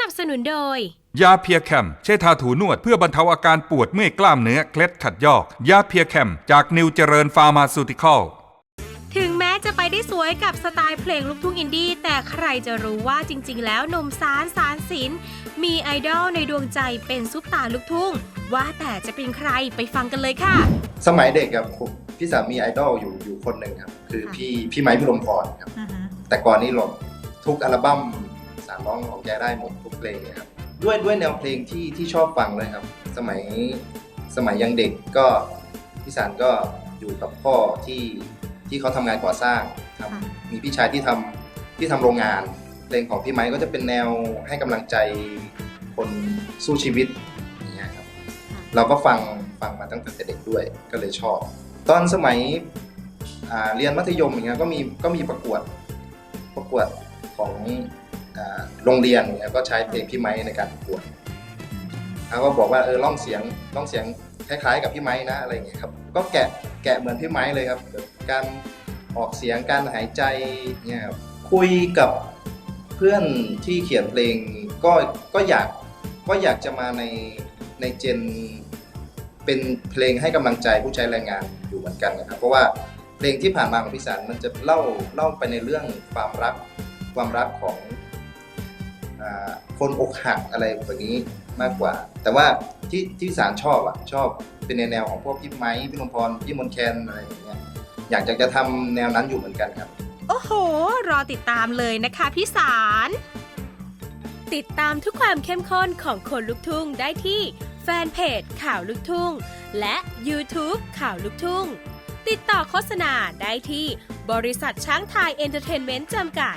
นับสนุนโดย ยาเพียแคม ใช้ทาถูนวดเพื่อบรรเทาอาการปวดเมื่อยกล้ามเนื้อเคล็ดขัดยอก ยาเพียแคม จากนิวเจริญฟาร์มาซูติคอลถึงแม้จะไปได้สวยกับสไตล์เพลงลูกทุ่งอินดี้ แต่ใครจะรู้ว่าจริง ๆ แล้วหนมสารสารสิน มีไอดอลในดวงใจเป็นซุปตาลูกทุ่ง ว่าแต่จะเป็นใครไปฟังกันเลยค่ะ สมัยเด็กครับผมพี่สามีไอดอลอยู่อยู่คนหนึ่งครับ คือค่ะพี่พี่ไม้พิรมพรครับ แต่ก่อนนี้หลบทุกอัลบั้ม สารร้องของแกได้หมดทุกเพลงเลยครับด้วยด้วยแนวเพลงที่ที่ชอบฟังเลยครับ สมัยสมัยยังเด็กก็พี่สารก็อยู่กับพ่อที่ที่เขาทำงานก่อสร้างทำค่ะมีพี่ชายที่ทำที่ทำโรงงาน เพลงของพี่ไม้ก็จะเป็นแนวให้กำลังใจคนสู้ชีวิตอย่างเงี้ยครับเราก็ฟังฟังมาตั้งแต่เด็กด้วยก็เลยชอบ ตอนสมัยอ่าเรียนมัธยมอย่างเงี้ยก็มีก็มีประกวดประกวดของอ่า โรงเรียนอย่างเงี้ยก็ใช้เพลงพี่ไม้ในการประกวดเขาก็บอกว่าเออร้องเสียงร้องเสียงคล้ายๆกับพี่ไม้นะอะไรอย่างเงี้ยครับก็แกะแกะเหมือนพี่ไม้เลยครับแบบการออกเสียงการหายใจเนี่ยครับคุยกับเพื่อนที่เขียนเพลงก็ก็อยากก็อยากจะมาในในเจนเป็นเพลงให้กำลังใจผู้ใช้แรงงานอยู่เหมือนกันนะครับ เพราะว่าเพลงที่ผ่านมาของพี่สารมันจะเล่าเล่าไปในเรื่องความรักความรักของอา คนอกหักอะไรแบบนี้มากกว่า แต่ว่าที่ที่สารชอบอะชอบเป็นในแนวของพวกพี่ไม้พี่นพรพี่มนแคนอะไรอย่างเงี้ยอยากจะจะทำแนวนั้นอยู่เหมือนกันครับ โอ้โห รอติดตามเลยนะคะพี่สารติดตามทุกความเข้มข้นของคนลุกทุ่งได้ที่แฟนเพจข่าวลุกทุ่ง และ YouTube ข่าวลุกทุ่ง ติดต่อโฆษณาได้ที่บริษัทช้างไทยเอนเตอร์เทนเมนต์จำกัด